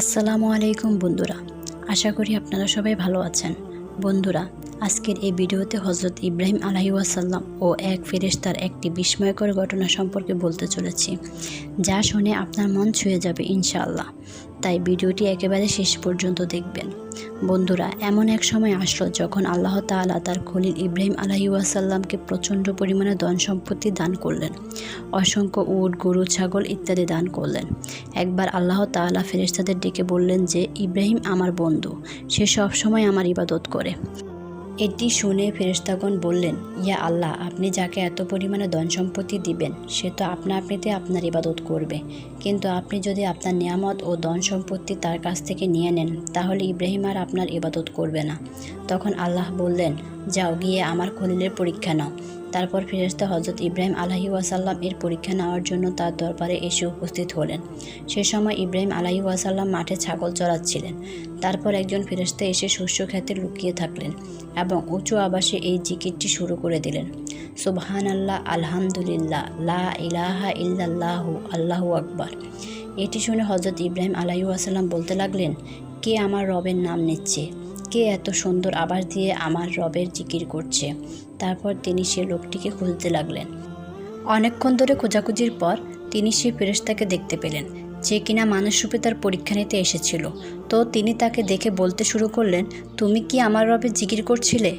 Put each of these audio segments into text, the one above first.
আসসালামু আলাইকুম বন্ধুরা, আশা করি আপনারা সবাই ভালো আছেন। বন্ধুরা, আজকের এই ভিডিওতে হজরত ইব্রাহিম আলাহি ওয়াসাল্লাম ও এক ফেরেস্তার একটি বিস্ময়কর ঘটনা সম্পর্কে বলতে চলেছি, যা শুনে আপনার মন ছুঁয়ে যাবে ইনশাআল্লাহ। তাই ভিডিওটি একেবারে শেষ পর্যন্ত দেখবেন। বন্ধুরা, এমন এক সময় আসলো যখন আল্লাহ তালা তার খলিল ইব্রাহিম আলাহি ওয়াসাল্লামকে প্রচণ্ড পরিমাণে ধন সম্পত্তি দান করলেন। অসংখ্য উট, গরু, ছাগল ইত্যাদি দান করলেন। একবার আল্লাহ তালা ফেরেস্তাদের ডেকে বললেন যে, ইব্রাহিম আমার বন্ধু, সে সবসময় আমার ইবাদত করে। এটি শুনে ফেরেস্তাগণ বললেন, ইয়া আল্লাহ, আপনি যাকে এত পরিমাণে ধন সম্পত্তি দিবেন, সে তো আপনা আপনিতে আপনার ইবাদত করবে। কিন্তু আপনি যদি আপনার নিয়ামত ও ধন সম্পত্তি তার কাছ থেকে নিয়ে নেন, তাহলে ইব্রাহিম আর আপনার ইবাদত করবে না। তখন আল্লাহ বললেন, যাও গিয়ে আমার খলিলের পরীক্ষা নাও। তারপর ফেরেশতা হজরত ইব্রাহিম আলাহি ওয়াসাল্লাম এর পরীক্ষা নেওয়ার জন্য তার দরবারে এসে উপস্থিত হলেন। সে সময় ইব্রাহিম আলাহি ওয়াসাল্লাম মাঠে ছাগল চড়াচ্ছিলেন। তারপর একজন ফেরেশতা এসে শস্য লুকিয়ে থাকলেন এবং উঁচু আবাসে এই জিকিরটি শুরু করে দিলেন। সুবহান আল্লাহ আলহামদুলিল্লাহ, লা ইলাহা ইল্লাল্লাহু, আল্লাহু আকবার। এটি শুনে হজরত ইব্রাহিম আলাহি ওয়াসাল্লাম বলতে লাগলেন, কে আমার রবের নাম নিচ্ছে? কে এত সুন্দর আবাস দিয়ে আমার রবের জিকির করছে? তারপর তিনি সে লোকটিকে খুঁজতে লাগলেন। অনেকক্ষণ ধরে খোঁজাখুঁজির পর তিনি সেই ফেরেশতাকে দেখতে পেলেন, যে কিনা মানুষরূপে তার পরীক্ষা নিতে এসেছিল। তো তিনি তাকে দেখে বলতে শুরু করলেন, তুমি কি আমার রবের জিকির করছিলে?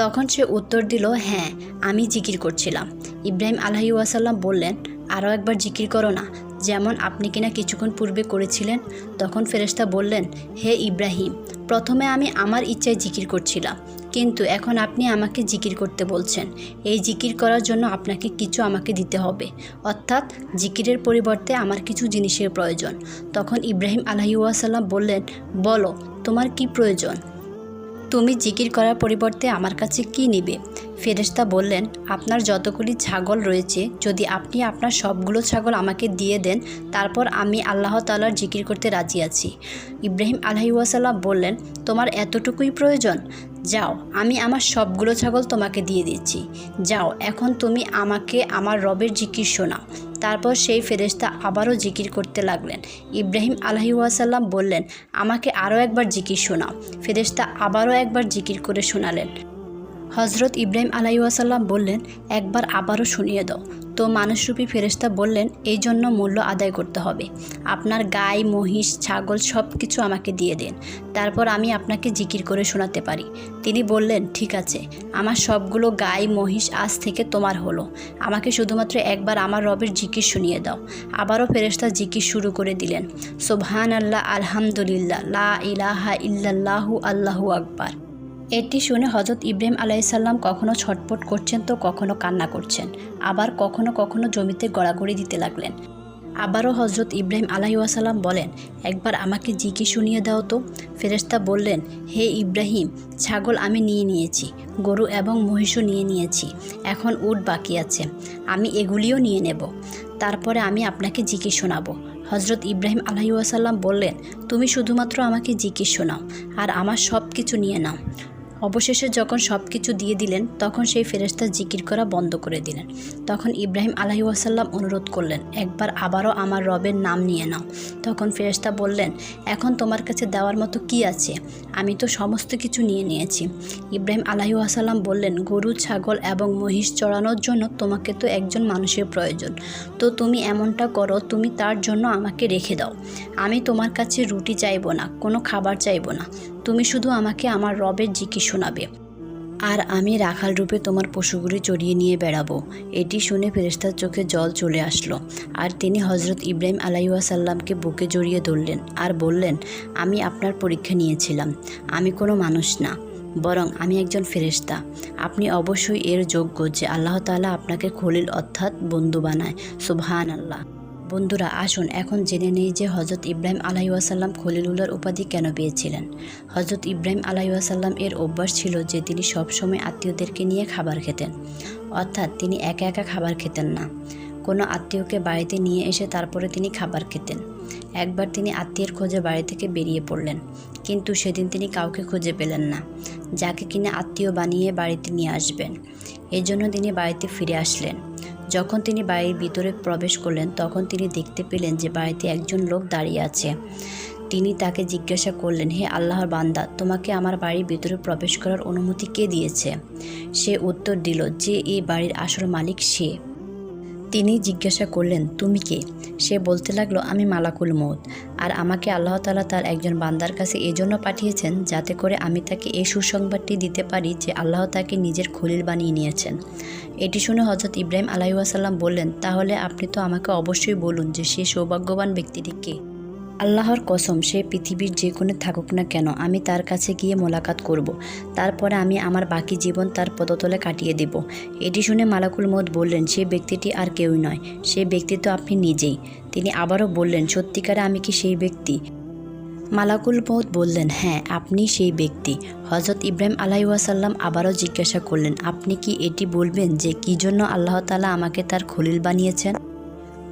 তখন সে উত্তর দিল হ্যাঁ আমি জিকির করছিলাম। ইব্রাহিম আলহি ওয়াসাল্লাম বললেন, আরও একবার জিকির করো না, যেমন আপনি কিনা কিছুক্ষণ পূর্বে করেছিলেন। তখন ফেরেশতা বললেন, হে ইব্রাহিম, প্রথমে আমি আমার ইচ্ছায় জিকির করছিলাম কিন্তু এখন আপনি আমাকে জিকির করতে বলছেন। এই জিকির করার জন্য আপনাকে কিছু আমাকে দিতে হবে। অর্থাৎ জিকিরের পরিবর্তে আমার কিছু জিনিসের প্রয়োজন। তখন ইব্রাহিম আলহি ওয়াসাল্লাম বললেন, বলো, তোমার কি প্রয়োজন? তুমি জিকির করার পরিবর্তে আমার কাছে কি নিবে? ফেরেশতা বললেন, আপনার যতগুলি ছাগল রয়েছে, যদি আপনি আপনার সবগুলো ছাগল আমাকে দিয়ে দেন, তারপর আমি আল্লাহ তালার জিকির করতে রাজি আছি। ইব্রাহিম আলহি ওয়াসাল্লাম বললেন, তোমার এতটুকুই প্রয়োজন? যাও, আমি আমার সবগুলো ছাগল তোমাকে দিয়ে দিচ্ছি। যাও, এখন তুমি আমাকে আমার রবের জিকির শোনাও। তারপর সেই ফেরেশতা আবারও জিকির করতে লাগলেন। ইব্রাহিম আলহি ওয়াসাল্লাম বললেন, আমাকে আরও একবার জিকির শোনাও। ফেরেশতা আবারও একবার জিকির করে শোনালেন। হজরত ইব্রাহিম আলাইসাল্লাম বললেন, একবার আবারও শুনিয়ে দাও। তো মানুষরূপী ফেরেশতা বললেন, এই জন্য মূল্য আদায় করতে হবে। আপনার গাই, মহিষ, ছাগল সব কিছু আমাকে দিয়ে দিন। তারপর আমি আপনাকে জিকির করে শোনাতে পারি। তিনি বললেন, ঠিক আছে। আমার সবগুলো গাই, মহিষ আজ থেকে তোমার হলো। আমাকে শুধুমাত্র একবার আমার রবের জিকির শুনিয়ে দাও। আবারও ফেরেশতা জিকির শুরু করে দিলেন। সোবহান আল্লাহ আলহামদুলিল্লাহ, লা ইলাহা ইল্লাল্লাহু আল্লাহু আকবার। এটি শুনে হজরত ইব্রাহিম আলাইসাল্লাম কখনো ছটপট করছেন তো কখনো কান্না করছেন। আবার কখনো কখনো জমিতে গড়াগড়ি দিতে লাগলেন। আবারও হজরত ইব্রাহিম আলাইসাল্লাম বলেন, একবার আমাকে জিকি শুনিয়ে দাও তো। ফেরেশতা বললেন, হে ইব্রাহিম, ছাগল আমি নিয়ে নিয়েছি, গরু এবং মহিষও নিয়ে নিয়েছি, এখন উট বাকি আছে, আমি এগুলিও নিয়ে নেব। তারপরে আমি আপনাকে জিকি শোনাবো। হজরত ইব্রাহিম আলাইসাল্লাম বললেন, তুমি শুধুমাত্র আমাকে জিকির শোনাও, আর আমার সব কিছু নিয়ে নাও। অবশেষে যখন সব কিছু দিয়ে দিলেন, তখন সেই ফেরেশতা জিকির করা বন্ধ করে দিলেন। তখন ইব্রাহিম আলাহি ওয়াসাল্লাম অনুরোধ করলেন, একবার আবারও আমার রবের নাম নিয়ে নাও। তখন ফেরেশতা বললেন, এখন তোমার কাছে দেওয়ার মতো কি আছে? আমি তো সমস্ত কিছু নিয়ে নিয়েছি। ইব্রাহিম আলাহি ওয়াসাল্লাম বললেন, গরু, ছাগল এবং মহিষ চড়ানোর জন্য তোমাকে তো একজন মানুষের প্রয়োজন। তো তুমি এমনটা করো, তুমি তার জন্য আমাকে রেখে দাও। আমি তোমার কাছে রুটি চাইব না, কোনো খাবার চাইব না। তুমি শুধু আমাকে আমার রবের জিকি শোনাবে। আর আমি রাখাল রূপে তোমার পশুগুলি চড়িয়ে নিয়ে বেড়াবো। এটি শুনে ফেরেস্তার চোখে জল চলে আসলো। আর তিনি হজরত ইব্রাহিম আলাইসাল্লামকে বুকে জড়িয়ে ধরলেন আর বললেন, আমি আপনার পরীক্ষা নিয়েছিলাম। আমি কোনো মানুষ না, বরং আমি একজন ফেরেশতা। আপনি অবশ্যই এর যোগ্য যে আল্লাহ তাআলা আপনাকে খলিল অর্থাৎ বন্ধু বানায়। সুবহান আল্লাহ বন্ধুরা, আসুন এখন জেনে নেই যে হজরত ইব্রাহিম আলাইসাল্লাম খলিলুল্লার উপাধি কেন পেয়েছিলেন। হজরত ইব্রাহিম আলাইসাল্লাম এর অভ্যাস ছিল যে তিনি সবসময় আত্মীয়দেরকে নিয়ে খাবার খেতেন, অর্থাৎ তিনি একা একা খাবার খেতেন না। কোনো আত্মীয়কে বাড়িতে নিয়ে এসে তারপরে তিনি খাবার খেতেন। একবার তিনি আত্মীয়ের খোঁজে বাড়ি থেকে বেরিয়ে পড়লেন, কিন্তু সেদিন তিনি কাউকে খুঁজে পেলেন না, যাকে কিনা আত্মীয় বানিয়ে বাড়িতে নিয়ে আসবেন। এই জন্য তিনি বাড়িতে ফিরে আসলেন। যখন তিনি বাড়ির ভিতরে প্রবেশ করলেন, তখন তিনি দেখতে পেলেন যে বাড়িতে একজন লোক দাঁড়িয়ে আছে। তিনি তাকে জিজ্ঞাসা করলেন, হে আল্লাহর বান্দা, তোমাকে আমার বাড়ির ভিতরে প্রবেশ করার অনুমতি কে দিয়েছে? সে উত্তর দিল, যে এই বাড়ির আসল মালিক সে। তিনি জিজ্ঞাসা করলেন, তুমি কে? সে বলতে লাগল, আমি মালাকুল মৌত আর আমাকে আল্লাহ তালা তার একজন বান্দার কাছে এজন্য পাঠিয়েছেন যাতে করে আমি তাকে এই সুসংবাদটি দিতে পারি যে আল্লাহ তাকে নিজের খলিল বানিয়ে নিয়েছেন। এটি শুনে হজরত ইব্রাহিম আলাইসাল্লাম বললেন, তাহলে আপনি তো আমাকে অবশ্যই বলুন যে সে সৌভাগ্যবান ব্যক্তিটি কে? আল্লাহর কসম, সে পৃথিবীর যে কোনো থাকুক না কেন, আমি তার কাছে গিয়ে মোলাকাত করব। তারপরে আমি আমার বাকি জীবন তার পদতলে কাটিয়ে দেব। এটি শুনে মালাকুল মত বললেন, সে ব্যক্তিটি আর কেউই নয়, সে ব্যক্তি তো আপনি নিজেই। তিনি আবারও বললেন, সত্যিকারে আমি কি সেই ব্যক্তি? মালাকুল মৌত বললেন হ্যাঁ আপনি সেই ব্যক্তি। হজরত ইব্রাহিম আলাইসাল্লাম আবারও জিজ্ঞাসা করলেন, আপনি কি এটি বলবেন যে কী জন্য আল্লাহ তালা আমাকে তার খলিল বানিয়েছেন?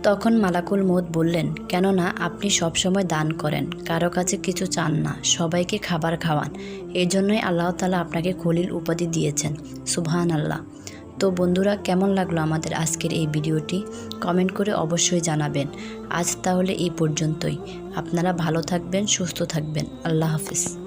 তখন মালাকুল মৌত বললেন, কেননা আপনি সবসময় দান করেন, কারও কাছে কিছু চান না, সবাইকে খাবার খাওয়ান। এই জন্যই আল্লাহ তালা আপনাকে খলিল উপাধি দিয়েছেন। সুবহান আল্লাহ তো বন্ধুরা, কেমন লাগল আমাদের আজকের এই ভিডিওটি? কমেন্ট করে অবশ্যই জানাবেন। আজ তাহলে এই পর্যন্তই। আপনারা ভালো থাকবেন, সুস্থ থাকবেন। আল্লাহ হাফিজ।